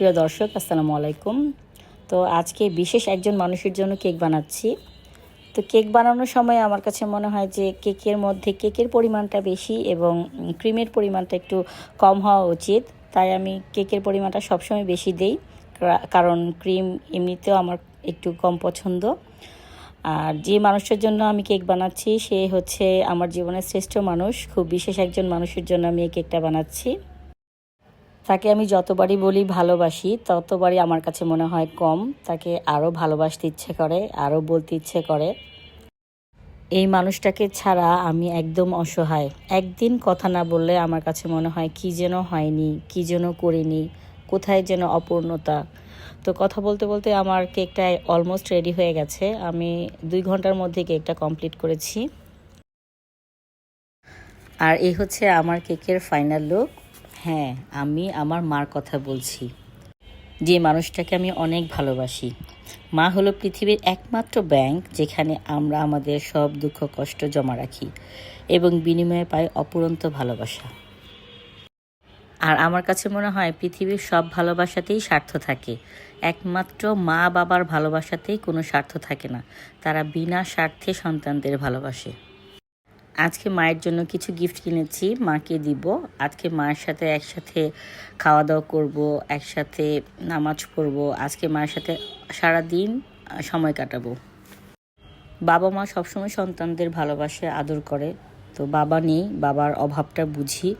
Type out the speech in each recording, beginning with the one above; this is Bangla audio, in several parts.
প্রিয় দর্শক, আসসালামু আলাইকুম। তো আজকে বিশেষ একজন মানুষের জন্য কেক বানাচ্ছি। তো কেক বানানোর সময় আমার কাছে মনে হয় যে কেকের মধ্যে কেকের পরিমাণটা বেশি এবং ক্রিমের পরিমাণটা একটু কম হওয়া উচিত। তাই আমি কেকের পরিমাণটা সবসময় বেশি দেই। কারণ ক্রিম এমনিতেও আমার একটু কম পছন্দ। আর যে মানুষের জন্য আমি কেক বানাচ্ছি, সে হচ্ছে আমার জীবনের শ্রেষ্ঠ মানুষ। খুব বিশেষ একজন মানুষের জন্য আমি এই কেকটা বানাচ্ছি। তাকে আমি যতবারই বলি ভালোবাসি, ততবারই আমার কাছে মনে হয় কম। তাকে আরও ভালোবাসতে ইচ্ছে করে আরও বলতে ইচ্ছে করে। এই মানুষটাকে ছাড়া আমি একদম অসহায়। একদিন কথা না বললে আমার কাছে মনে হয় কি যেন হয়নি, কি যেন করিনি, কোথায় যেন অপূর্ণতা। তো কথা বলতে বলতে আমার কেকটা অলমোস্ট রেডি হয়ে গেছে। আমি দুই ঘণ্টার মধ্যে কেকটা কমপ্লিট করেছি। আর এই হচ্ছে আমার কেকের ফাইনাল লুক হ্যাঁ আমি আমার মার কথা বলছি। যে মানুষটাকে আমি অনেক ভালোবাসি। মা হলো পৃথিবীর একমাত্র ব্যাংক যেখানে আমরা আমাদের সব দুঃখ কষ্ট জমা রাখি এবং বিনিময়ে পাই অপুরন্ত ভালোবাসা। আর আমার কাছে মনে হয় পৃথিবীর সব ভালোবাসাতেই স্বার্থ থাকে। একমাত্র মা বাবার ভালোবাসাতেই কোনো স্বার্থ থাকে না। তারা বিনা স্বার্থে সন্তানদের ভালোবাসে। আজকে মায়ের জন্য কিছু গিফট কিনেছি, মাকে দিব। আজকে মায়ের সাথে একসাথে খাওয়া দাওয়া করব, একসাথে নামাজ পড়ব। আজকে মায়ের সাথে সারা দিন সময় কাটাবো। বাবা মা সবসময় সন্তানদের ভালোবাসে, আদর করে। তো বাবা নেই, বাবার অভাবটা বুঝি।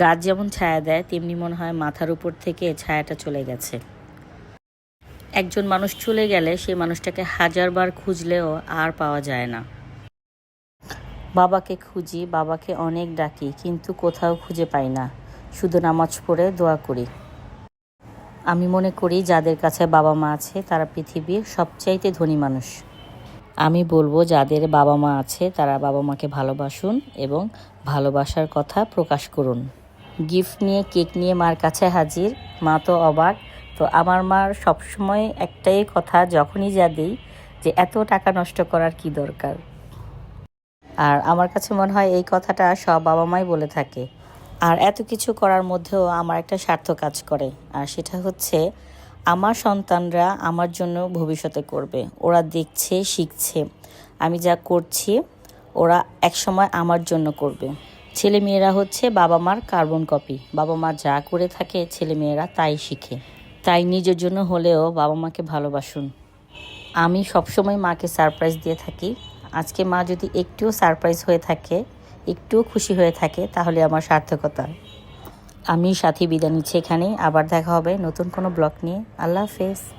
গাছ যেমন ছায়া দেয়, তেমনি মনে হয় মাথার উপর থেকে ছায়াটা চলে গেছে। একজন মানুষ চলে গেলে সেই মানুষটাকে হাজারবার খুঁজলেও আর পাওয়া যায় না। বাবাকে খুঁজি, বাবাকে অনেক ডাকি, কিন্তু কোথাও খুঁজে পাই না। শুধু নামাজ পড়ে দোয়া করি। আমি মনে করি যাদের কাছে বাবা মা আছে, তারা পৃথিবীর সবচাইতে ধনী মানুষ। আমি বলব, যাদের বাবা মা আছে, তারা বাবা মাকে ভালোবাসুন এবং ভালোবাসার কথা প্রকাশ করুন। গিফট নিয়ে, কেক নিয়ে মার কাছে হাজির, মা তো অবাক। তো আমার মার সবসময় একটাই কথা, যখনই যা দিই, যে এত টাকা নষ্ট করার কি দরকার? আর আমার কাছে মনে হয় এই কথাটা সব বাবা মাই বলে থাকে। আর এত কিছু করার মধ্যেও আমার একটা স্বার্থ কাজ করে, আর সেটা হচ্ছে আমার সন্তানরা আমার জন্য ভবিষ্যতে করবে। ওরা দেখছে, শিখছে। আমি যা করছি, ওরা একসময় আমার জন্য করবে। ছেলে মেয়েরা হচ্ছে বাবা মার কার্বন কপি। বাবা মা যা করে থাকে ছেলে মেয়েরা তাই শিখে। তাই নিজের জন্য হলেও বাবা মাকে ভালোবাসুন। আমি সবসময় মাকে সারপ্রাইজ দিয়ে থাকি। আজকে মা যদি একটুও সারপ্রাইজ হয়ে থাকে, একটুও খুশি হয়ে থাকে, তাহলে আমার সার্থকতা। আমি সাথী বিদায় নিচ্ছি এখানে আবার দেখা হবে নতুন কোনো ব্লগ নিয়ে। আল্লাহ হাফেজ।